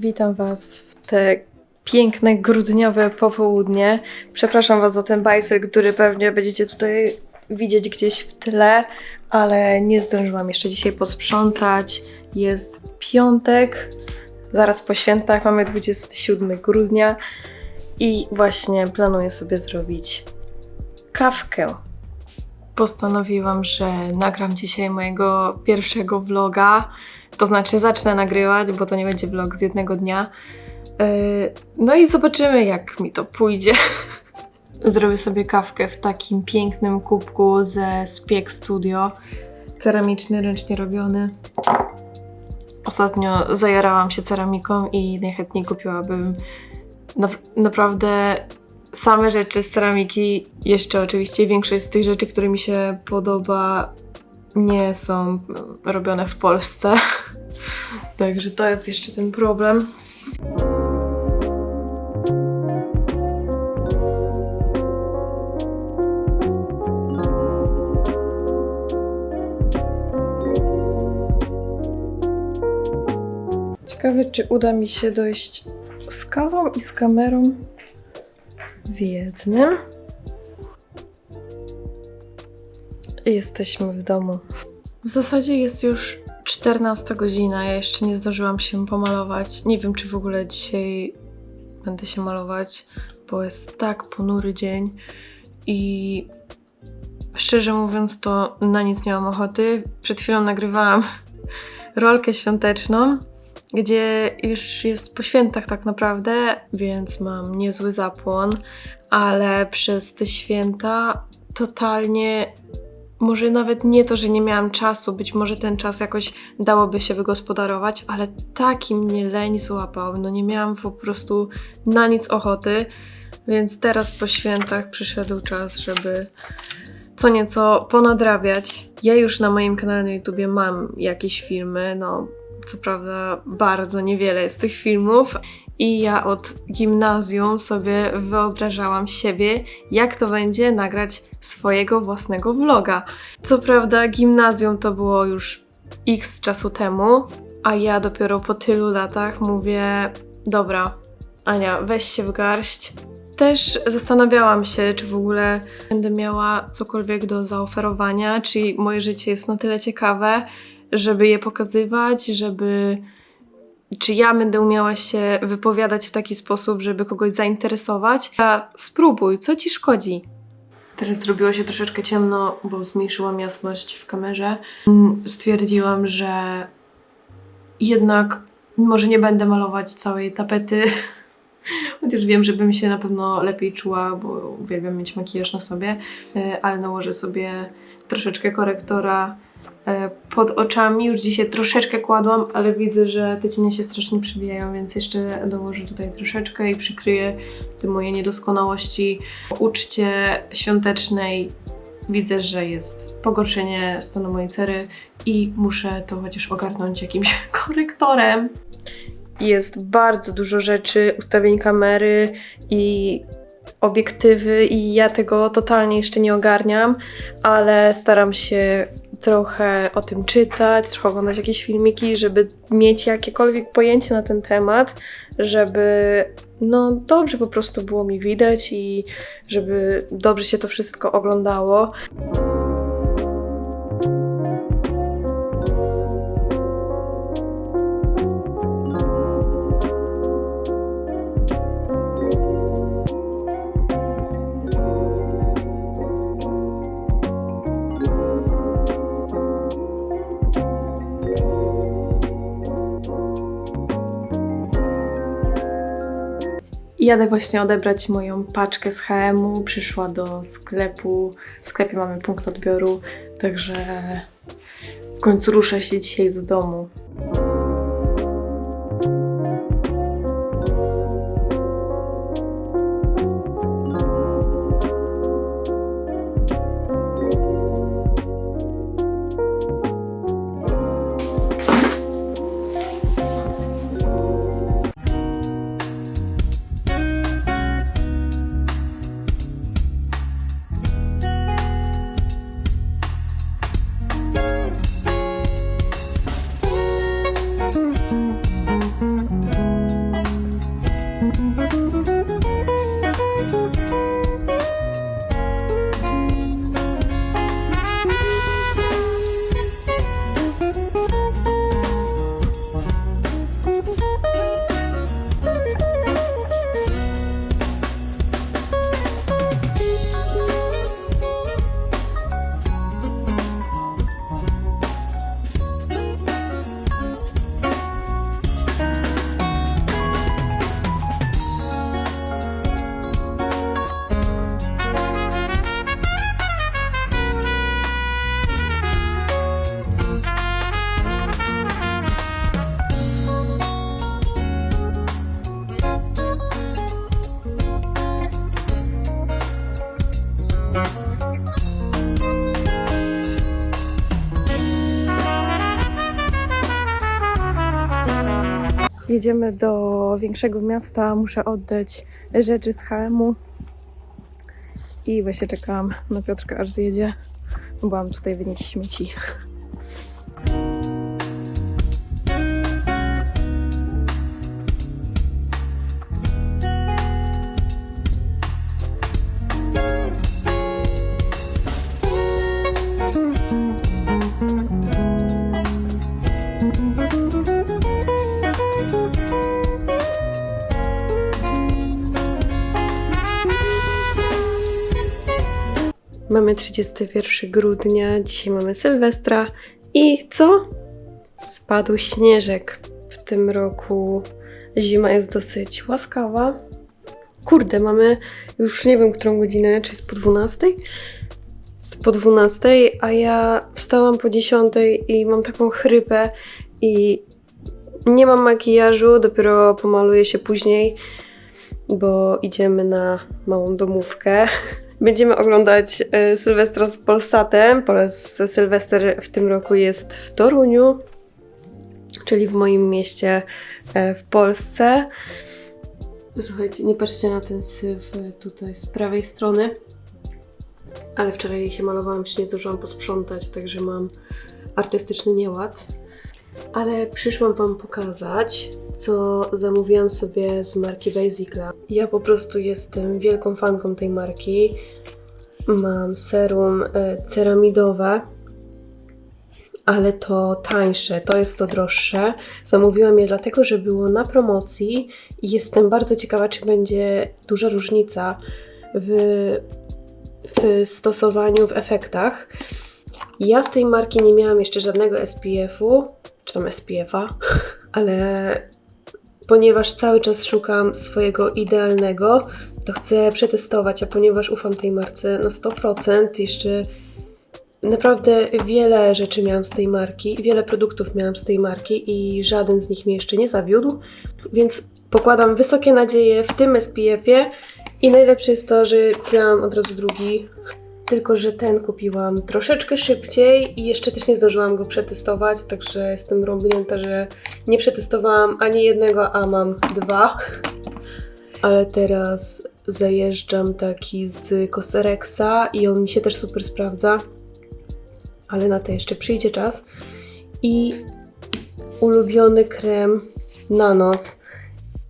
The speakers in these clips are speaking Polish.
Witam Was w te piękne grudniowe popołudnie. Przepraszam Was za ten bajsel, który pewnie będziecie tutaj widzieć gdzieś w tle, ale nie zdążyłam jeszcze dzisiaj posprzątać. Jest piątek, zaraz po świętach, mamy 27 grudnia i właśnie planuję sobie zrobić kawkę. Postanowiłam, że nagram dzisiaj mojego pierwszego vloga. To znaczy, zacznę nagrywać, bo to nie będzie vlog z jednego dnia. Yy, No i zobaczymy, jak mi to pójdzie. Zrobię sobie kawkę w takim pięknym kubku ze Spiek Studio. Ceramiczny, ręcznie robiony. Ostatnio zajarałam się ceramiką i najchętniej kupiłabym na, naprawdę same rzeczy z ceramiki. Jeszcze oczywiście większość z tych rzeczy, które mi się podoba, nie są robione w Polsce. Także to jest jeszcze ten problem. Ciekawe, czy uda mi się dojść z kawą i z kamerą w jednym. Jesteśmy w domu. W zasadzie jest już 14 godzina. Ja jeszcze nie zdążyłam się pomalować. Nie wiem, czy w ogóle dzisiaj będę się malować, bo jest tak ponury dzień i szczerze mówiąc, to na nic nie mam ochoty. Przed chwilą nagrywałam rolkę świąteczną, gdzie już jest po świętach tak naprawdę, więc mam niezły zapłon, ale przez te święta totalnie może nawet nie to, że nie miałam czasu, być może ten czas jakoś dałoby się wygospodarować, ale taki mnie leń złapał. No nie miałam po prostu na nic ochoty, więc teraz po świętach przyszedł czas, żeby co nieco ponadrabiać. Ja już na moim kanale na YouTubie mam jakieś filmy, no co prawda bardzo niewiele jest tych filmów. I ja od gimnazjum sobie wyobrażałam siebie, jak to będzie nagrać swojego własnego vloga. Co prawda, gimnazjum to było już x czasu temu, a ja dopiero po tylu latach mówię: Dobra, Ania, weź się w garść. Też zastanawiałam się, czy w ogóle będę miała cokolwiek do zaoferowania, czy moje życie jest na tyle ciekawe, żeby je pokazywać, żeby czy ja będę umiała się wypowiadać w taki sposób, żeby kogoś zainteresować. A spróbuj, co ci szkodzi? Teraz zrobiło się troszeczkę ciemno, bo zmniejszyłam jasność w kamerze. Mm, Stwierdziłam, że jednak może nie będę malować całej tapety. Chociaż wiem, że bym się na pewno lepiej czuła, bo uwielbiam mieć makijaż na sobie, E, ale nałożę sobie troszeczkę korektora pod oczami. Już dzisiaj troszeczkę kładłam, ale widzę, że te cienie się strasznie przybijają, więc jeszcze dołożę tutaj troszeczkę i przykryję te moje niedoskonałości. Po uczcie świątecznej widzę, że jest pogorszenie stanu mojej cery i muszę to chociaż ogarnąć jakimś korektorem. Jest bardzo dużo rzeczy, ustawień kamery i obiektywy i ja tego totalnie jeszcze nie ogarniam, ale staram się trochę o tym czytać, trochę oglądać jakieś filmiki, żeby mieć jakiekolwiek pojęcie na ten temat, żeby no dobrze po prostu było mi widać i żeby dobrze się to wszystko oglądało. Jadę właśnie odebrać moją paczkę z HM-u. Przyszła do sklepu. W sklepie mamy punkt odbioru, także w końcu ruszę się dzisiaj z domu. Jedziemy do większego miasta, muszę oddać rzeczy z HM-u. I właśnie czekałam na Piotrka, aż zjedzie. Byłam tutaj wynieść śmieci. Mamy 31 grudnia, dzisiaj mamy Sylwestra i co? Spadł śnieżek. W tym roku zima jest dosyć łaskawa. Kurde, mamy już nie wiem którą godzinę, czy jest po 12? Jest po 12, a ja wstałam po 10 i mam taką chrypę i nie mam makijażu, dopiero pomaluję się później, bo idziemy na małą domówkę. Będziemy oglądać e, Sylwestra z Polsatem. Poles Sylwester w tym roku jest w Toruniu, czyli w moim mieście e, w Polsce. Słuchajcie, nie patrzcie na ten syf e, tutaj z prawej strony. Ale wczoraj się malowałam, jeszcze nie zdążyłam posprzątać, także mam artystyczny nieład. Ale przyszłam Wam pokazać, co zamówiłam sobie z marki Basicla. Ja po prostu jestem wielką fanką tej marki. Mam serum e, ceramidowe, ale to tańsze, to jest to droższe. Zamówiłam je dlatego, że było na promocji i jestem bardzo ciekawa, czy będzie duża różnica w, w stosowaniu, w efektach. Ja z tej marki nie miałam jeszcze żadnego SPF-u, czy tam SPF-a, ale ponieważ cały czas szukam swojego idealnego, to chcę przetestować, a ponieważ ufam tej marce na 100%, jeszcze naprawdę wiele rzeczy miałam z tej marki, wiele produktów miałam z tej marki i żaden z nich mnie jeszcze nie zawiódł, więc pokładam wysokie nadzieje w tym SPF-ie i najlepsze jest to, że kupiłam od razu drugi, tylko że ten kupiłam troszeczkę szybciej i jeszcze też nie zdążyłam go przetestować, także jestem rąbnięta, że nie przetestowałam ani jednego, a mam dwa. Ale teraz zajeżdżam taki z Coserexa i on mi się też super sprawdza. Ale na to jeszcze przyjdzie czas. I ulubiony krem na noc.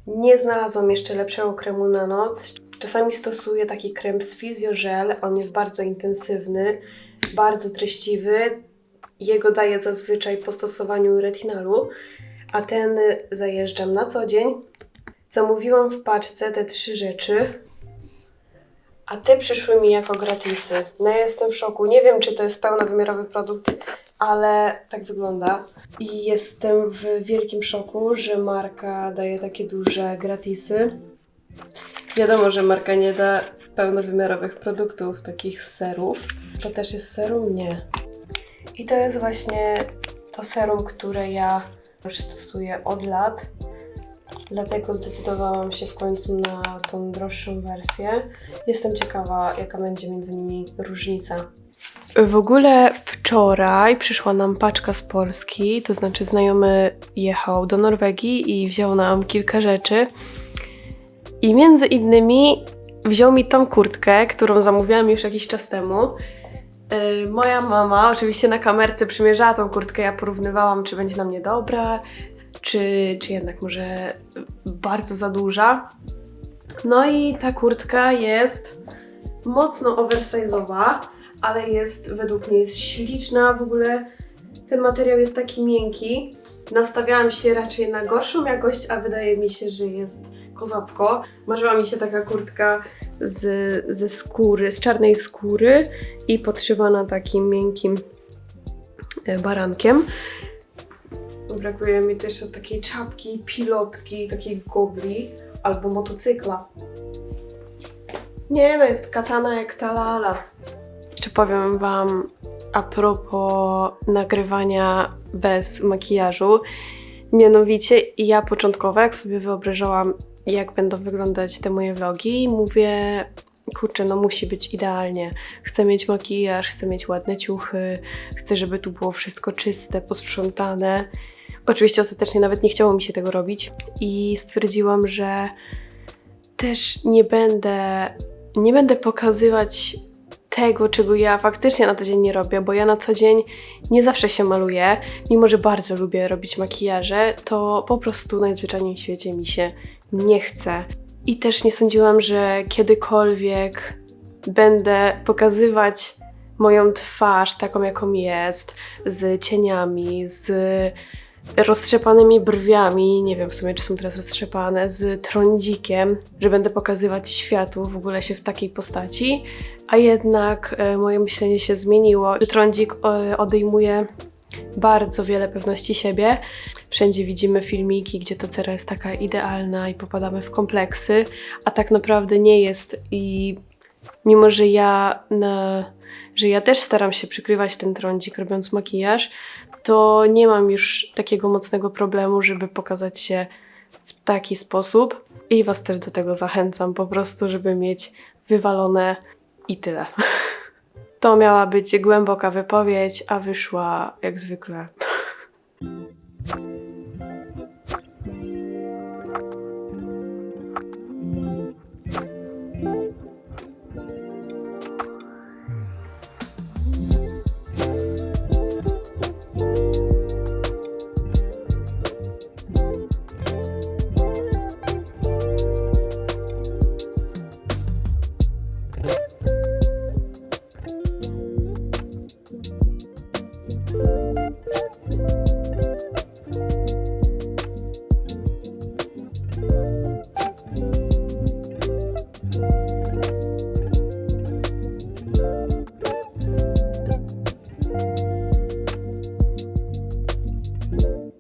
Nie znalazłam jeszcze lepszego kremu na noc. Czasami stosuję taki krem z Physiogel. On jest bardzo intensywny, bardzo treściwy. Jego daję zazwyczaj po stosowaniu retinalu, a ten zajeżdżam na co dzień. Zamówiłam w paczce te trzy rzeczy, a te przyszły mi jako gratisy. No ja jestem w szoku. Nie wiem, czy to jest pełnowymiarowy produkt, ale tak wygląda. I jestem w wielkim szoku, że marka daje takie duże gratisy. Wiadomo, że marka nie da pełnowymiarowych produktów, takich serów. To też jest serum? Nie. I to jest właśnie to serum, które ja już stosuję od lat. Dlatego zdecydowałam się w końcu na tą droższą wersję. Jestem ciekawa, jaka będzie między nimi różnica. W ogóle wczoraj przyszła nam paczka z Polski, to znaczy znajomy jechał do Norwegii i wziął nam kilka rzeczy. I między innymi wziął mi tą kurtkę, którą zamówiłam już jakiś czas temu. Yy, moja mama oczywiście na kamerce przymierzała tą kurtkę, ja porównywałam, czy będzie na mnie dobra, czy, czy jednak może bardzo za duża. No i ta kurtka jest mocno oversize'owa, ale jest według mnie jest śliczna. W ogóle ten materiał jest taki miękki. Nastawiałam się raczej na gorszą jakość, a wydaje mi się, że jest kozacko. Marzyła mi się taka kurtka z, ze skóry, z czarnej skóry i podszywana takim miękkim e, barankiem. Brakuje mi też takiej czapki, pilotki, takiej gobli albo motocykla. Nie, no jest katana jak ta lala. Powiem Wam a propos nagrywania bez makijażu. Mianowicie ja początkowo, jak sobie wyobrażałam, jak będą wyglądać te moje vlogi, mówię, kurczę, no musi być idealnie. Chcę mieć makijaż, chcę mieć ładne ciuchy, chcę, żeby tu było wszystko czyste, posprzątane. Oczywiście ostatecznie nawet nie chciało mi się tego robić i stwierdziłam, że też nie będę, nie będę pokazywać tego, czego ja faktycznie na co dzień nie robię, bo ja na co dzień nie zawsze się maluję, mimo że bardzo lubię robić makijaże, to po prostu najzwyczajniej w świecie mi się nie chce. I też nie sądziłam, że kiedykolwiek będę pokazywać moją twarz taką, jaką jest, z cieniami, z roztrzepanymi brwiami, nie wiem w sumie, czy są teraz roztrzepane, z trądzikiem, że będę pokazywać światu w ogóle się w takiej postaci, a jednak e, moje myślenie się zmieniło, że trądzik e, odejmuje bardzo wiele pewności siebie. Wszędzie widzimy filmiki, gdzie ta cera jest taka idealna i popadamy w kompleksy, a tak naprawdę nie jest i mimo, że ja na, że ja też staram się przykrywać ten trądzik robiąc makijaż, to nie mam już takiego mocnego problemu, żeby pokazać się w taki sposób i Was też do tego zachęcam po prostu, żeby mieć wywalone i tyle. To miała być głęboka wypowiedź, a wyszła jak zwykle.